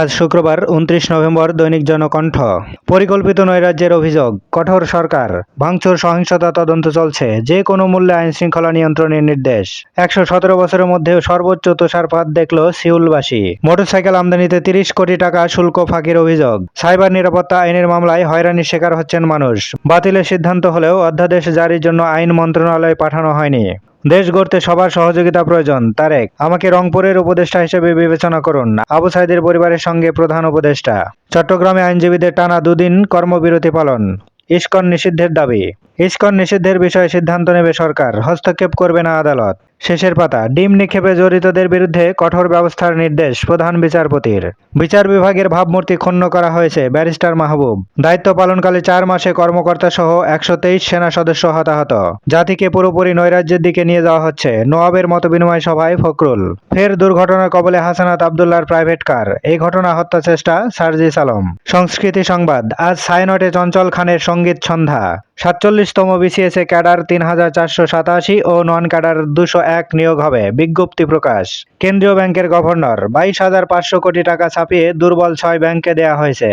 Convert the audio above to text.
আজ শুক্রবার উনত্রিশ নভেম্বর দৈনিক জনকণ্ঠ। পরিকল্পিত নৈরাজ্যের অভিযোগ, কঠোর সরকার, ভাঙচুর, সহিংসতা তদন্ত চলছে, যে কোনো মূল্যে আইন শৃঙ্খলা নিয়ন্ত্রণের নির্দেশ। একশো সতেরো বছরের মধ্যে সর্বোচ্চ তুষারপাত দেখল সিউলবাসী। মোটরসাইকেল আমদানিতে তিরিশ কোটি টাকা শুল্ক ফাঁকির অভিযোগ। সাইবার নিরাপত্তা আইনের মামলায় হয়রানির শিকার হচ্ছেন মানুষ। বাতিলের সিদ্ধান্ত হলেও অধ্যাদেশ জারির জন্য আইন মন্ত্রণালয়ে পাঠানো হয়নি। দেশ গড়তে সবার সহযোগিতা প্রয়োজন। তারেক, আমাকে রংপুরের উপদেষ্টা হিসেবে বিবেচনা করুন, আবু সাইদের পরিবারের সঙ্গে প্রধান উপদেষ্টা। চট্টগ্রামে আইনজীবীদের টানা দুদিন কর্মবিরতি পালন, ইস্কন নিষিদ্ধের দাবি। ইস্কন নিষিদ্ধের বিষয়ে সিদ্ধান্ত নেবে সরকার, হস্তক্ষেপ করবে না আদালত। শেষের পাতা। ডিম নিক্ষেপে জড়িতদের বিরুদ্ধে কঠোর ব্যবস্থার নির্দেশ প্রধান বিচারপতির। বিচার বিভাগের ভাবমূর্তি ক্ষুণ্ণ করা হয়েছে ব্যারিস্টার মাহবুব। দায়িত্ব পালনকালে চার মাসে কর্মকর্তা সহ একশো তেইশ সেনা সদস্য হতাহত। জাতিকে পুরোপুরি নৈরাজ্যের দিকে নিয়ে যাওয়া হচ্ছে নোয়াবের মত বিনিময় সভায় ফখরুল। ফের দুর্ঘটনার কবলে হাসানাত আবদুল্লার প্রাইভেট কার। এই ঘটনা হত্যা চেষ্টা সার্জিস আলম। সংস্কৃতি সংবাদ। আজ সায়নটে চঞ্চল খানের সংগীত সন্ধ্যা। সাতচল্লিশতম বিসিএসে ক্যাডার তিন হাজার চারশো সাতাশি ও নন ক্যাডার দুশো এক নিয়োগ হবে, বিজ্ঞপ্তি প্রকাশ। কেন্দ্রীয় ব্যাংকের গভর্নর, বাইশ হাজার পাঁচশো কোটি টাকা ছাপিয়ে দুর্বল ছয় ব্যাংকে দেয়া হয়েছে।